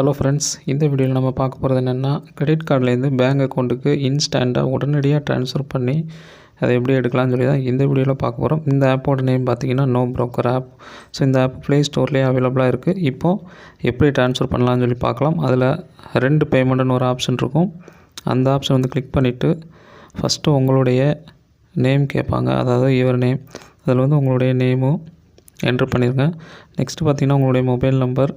Hello friends இந்த வீடியோவில் நம்ம பார்க்க போகிறது என்னென்னா கிரெடிட் கார்ட்லேருந்து பேங்க் அக்கௌண்ட்டுக்கு இன்ஸ்டண்ட்டாக உடனடியாக ட்ரான்ஸ்ஃபர் பண்ணி அதை எப்படி எடுக்கலாம்னு சொல்லி தான் இந்த வீடியோவில் பார்க்க போகிறோம் இந்த ஆப்போட நேம் பார்த்தீங்கன்னா நோ ப்ரோக்கர் ஆப் ஸோ இந்த ஆப் ப்ளே ஸ்டோர்லேயே அவைலபிளாக இருக்குது இப்போது எப்படி ட்ரான்ஸ்ஃபர் பண்ணலாம்னு சொல்லி பார்க்கலாம். அதில் ரெண்டு பேமெண்ட்டுன்னு ஒரு ஆப்ஷன் இருக்கும். அந்த ஆப்ஷன் வந்து கிளிக் பண்ணிவிட்டு ஃபஸ்ட்டு உங்களுடைய நேம் கேட்பாங்க. அதாவது யுவர் நேம் அதில் வந்து உங்களுடைய நேமும் என்ட்ரு பண்ணிடுங்க நெக்ஸ்ட்டு பார்த்தீங்கன்னா உங்களுடைய மொபைல் நம்பர்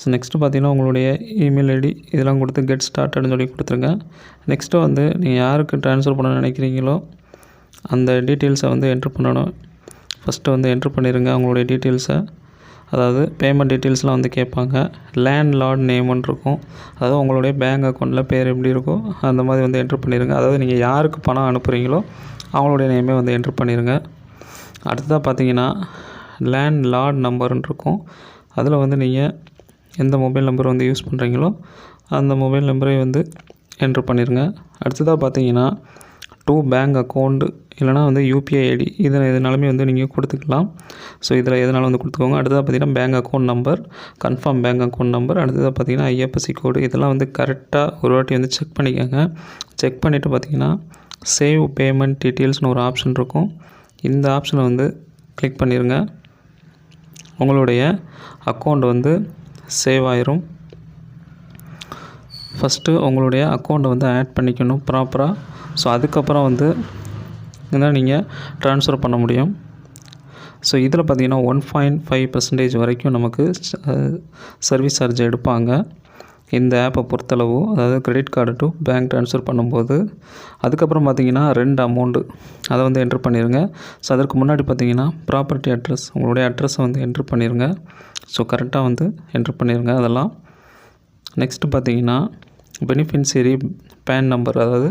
ஸோ நெக்ஸ்ட்டு பார்த்தீங்கன்னா உங்களுடைய இமெயில் ஐடி இதெல்லாம் கொடுத்து கெட் ஸ்டார்ட்னு சொல்லி கொடுத்துருங்க. நெக்ஸ்ட்டு வந்து நீங்கள் யாருக்கு ட்ரான்ஸ்ஃபர் பண்ண நினைக்கிறீங்களோ அந்த டீட்டெயில்ஸை வந்து என்ட்ரு பண்ணணும். ஃபஸ்ட்டு வந்து என்ட்ரு பண்ணிடுங்க அவங்களுடைய டீட்டெயில்ஸை அதாவது பேமெண்ட் டீட்டெயில்ஸ்லாம் வந்து கேட்பாங்க. லேண்ட் லார்ட் நேம்னு இருக்கும். அதாவது உங்களுடைய பேங்க் அக்கௌண்ட்டில் பேர் எப்படி இருக்கோ அந்த மாதிரி வந்து என்ட்ரு பண்ணிடுங்க அதாவது நீங்கள் யாருக்கு பணம் அனுப்புகிறீங்களோ அவங்களுடைய நேமே வந்து என்ட்ரு பண்ணிடுங்க அடுத்ததாக பார்த்தீங்கன்னா லேண்ட் லார்ட் நம்பர்னு இருக்கும். அதில் வந்து நீங்கள் எந்த மொபைல் நம்பர் வந்து யூஸ் பண்ணுறீங்களோ அந்த மொபைல் நம்பரை வந்து என்ட்ரு பண்ணிடுங்க அடுத்ததாக பார்த்தீங்கன்னா டூ பேங்க் அக்கௌண்ட்டு இல்லைனா வந்து யூபிஐ ஐடி இதில் எதுனாலுமே வந்து நீங்கள் கொடுத்துக்கலாம். ஸோ இதில் எதனாலும் வந்து கொடுத்துக்கோங்க. அடுத்ததாக பார்த்தீங்கன்னா bank account number confirm bank account number அடுத்ததாக பார்த்தீங்கன்னா ஐஎஃப்எஸ்சி கோடு இதெல்லாம் வந்து கரெக்டாக ஒரு வாட்டி வந்து செக் பண்ணிக்கோங்க. செக் பண்ணிவிட்டு பார்த்தீங்கன்னா சேவ் பேமெண்ட் டீட்டெயில்ஸ்னு ஒரு ஆப்ஷன் இருக்கும். இந்த ஆப்ஷனை வந்து கிளிக் பண்ணிடுங்க உங்களுடைய அக்கௌண்ட் வந்து சேவ் ஆயிரும் ஃபஸ்ட்டு உங்களுடைய அக்கௌண்ட்டை வந்து ஆட் பண்ணிக்கணும் ப்ராப்பராக ஸோ அதுக்கப்புறம் வந்து தான் நீங்கள் ட்ரான்ஸ்ஃபர் பண்ண முடியும். ஸோ இதில் பார்த்தீங்கன்னா ஒன் பாயிண்ட் ஃபைவ் பர்சன்டேஜ் வரைக்கும் நமக்கு சர்வீஸ் சார்ஜ் எடுப்பாங்க. இந்த ஆப்பை பொறுத்தளவு அதாவது credit card to bank transfer பண்ணும்போது அதுக்கப்புறம் பார்த்தீங்கன்னா ரெண்டு அமௌண்ட்டு அதை வந்து என்ட்ரு பண்ணிடுங்க ஸோ அதற்கு முன்னாடி பார்த்தீங்கன்னா ப்ராப்பர்ட்டி அட்ரஸ் உங்களுடைய அட்ரஸை வந்து என்ட்ரு பண்ணிடுங்க ஸோ கரெக்டாக வந்து என்ட்ரு பண்ணிடுங்க அதெல்லாம். நெக்ஸ்ட்டு பார்த்தீங்கன்னா பெனிஃபின்சரி பேன் நம்பர் அதாவது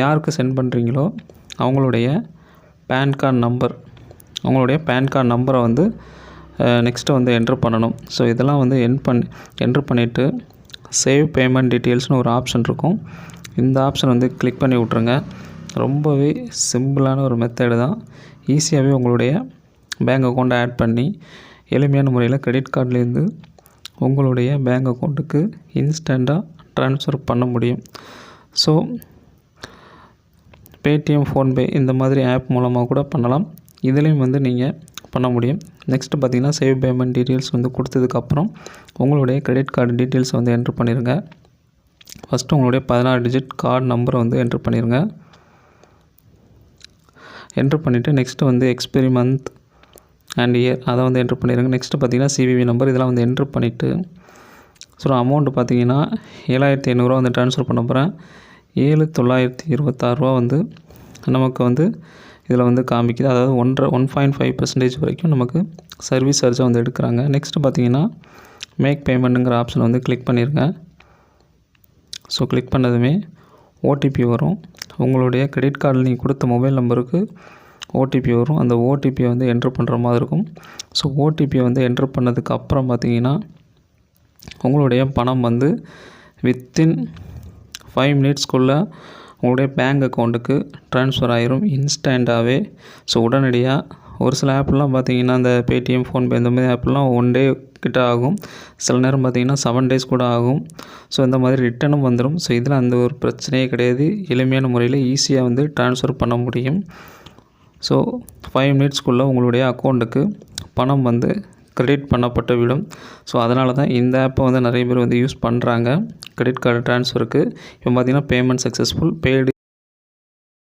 யாருக்கு சென்ட் பண்ணுறீங்களோ அவங்களுடைய பேன் கார்டு நம்பர் அவங்களுடைய பேன் கார்டு நம்பரை வந்து நெக்ஸ்ட்டு வந்து என்ட்ரு பண்ணணும். ஸோ இதெல்லாம் வந்து என் பண் என்ட்ரு பண்ணிவிட்டு சேவ் பேமெண்ட் டீட்டெயில்ஸ்னு ஒரு ஆப்ஷன் இருக்கும். இந்த ஆப்ஷன் வந்து கிளிக் பண்ணி விட்ருங்க ரொம்பவே சிம்பிளான ஒரு மெத்தடு தான். ஈஸியாகவே உங்களுடைய பேங்க் அக்கௌண்ட்டை ஆட் பண்ணி எளிமையான முறையில் கிரெடிட் கார்ட்லேருந்து உங்களுடைய பேங்க் அக்கௌண்ட்டுக்கு இன்ஸ்டண்ட்டாக ட்ரான்ஸ்ஃபர் பண்ண முடியும். ஸோ பேடிஎம் ஃபோன்பே இந்த மாதிரி ஆப் மூலமாக கூட பண்ணலாம். இதுலேயும் வந்து நீங்கள் பண்ண முடியும். நெக்ஸ்ட்டு பார்த்தீங்கன்னா சேவ் பேமெண்ட் டீட்டெயில்ஸ் வந்து கொடுத்ததுக்கப்புறம் உங்களுடைய கிரெடிட் கார்டு டீட்டெயில்ஸ் வந்து என்ட்ரு பண்ணிடுங்க ஃபஸ்ட்டு உங்களுடைய பதினாறு டிஜிட் கார்டு நம்பரை வந்து என்ட்ரு பண்ணிடுங்க என்ட்ரு பண்ணிவிட்டு நெக்ஸ்ட்டு வந்து எக்ஸ்பெரி மந்த் அண்ட் இயர் அதை வந்து என்ட்ரு பண்ணிடுங்க நெக்ஸ்ட்டு பார்த்தீங்கன்னா சிவிவி நம்பர் இதெல்லாம் வந்து என்ட்ரு பண்ணிவிட்டு ஸோ அமௌண்ட்டு பார்த்தீங்கன்னா ஏழாயிரத்தி ஐநூறுரூவா வந்து ட்ரான்ஸ்ஃபர் பண்ண போகிறேன் ஏழு தொள்ளாயிரத்தி இருபத்தாறுரூவா வந்து நமக்கு வந்து இதில் வந்து காமிக்குது. அதாவது ஒன்றரை ஒன் பாயிண்ட் ஃபைவ் பர்சன்டேஜ் வரைக்கும் நமக்கு சர்வீஸ் சார்ஜை வந்து எடுக்கிறாங்க. நெக்ஸ்ட்டு பார்த்தீங்கன்னா மேக் பேமெண்ட்டுங்கிற ஆப்ஷனை வந்து கிளிக் பண்ணியிருக்கேன் ஸோ கிளிக் பண்ணதுமே ஓடிபி வரும். உங்களுடைய கிரெடிட் கார்டில் நீங்கள் கொடுத்த மொபைல் நம்பருக்கு ஓடிபி வரும். அந்த ஓடிபியை வந்து என்ட்ரு பண்ணுற மாதிரி இருக்கும். ஸோ ஓடிபியை வந்து என்ட்ரு பண்ணதுக்கு அப்புறம் பார்த்தீங்கன்னா உங்களுடைய பணம் வந்து வித்தின் ஃபைவ் மினிட்ஸ்க்குள்ளே உங்களுடைய பேங்க் அக்கௌண்ட்டுக்கு ட்ரான்ஸ்ஃபர் ஆயிரும் இன்ஸ்டண்ட்டாகவே ஸோ உடனடியாக ஒரு சில ஆப்லாம் பார்த்தீங்கன்னா இந்த பேடிஎம் ஃபோன்பே இந்த மாதிரி ஆப்லாம் ஒன் டே கிட்ட ஆகும். சில நேரம் பார்த்தீங்கன்னா செவன் டேஸ் கூட ஆகும். ஸோ இந்த மாதிரி ரிட்டனும் வந்துடும் ஸோ இதில் அந்த ஒரு பிரச்சனையே கிடையாது. எளிமையான முறையில் ஈஸியாக வந்து ட்ரான்ஸ்ஃபர் பண்ண முடியும். ஸோ ஃபைவ் மினிட்ஸ்க்குள்ளே உங்களுடைய அக்கௌண்ட்டுக்கு பணம் வந்து கிரெடிட் பண்ணப்பட்டு விடும். ஸோ அதனால தான் இந்த ஆப்பை வந்து நிறைய பேர் வந்து யூஸ் பண்ணுறாங்க கிரெடிட் கார்டு ட்ரான்ஸ்ஃபருக்கு இப்போ பார்த்திங்கன்னா பேமெண்ட் சக்ஸஸ்ஃபுல் பெய்டு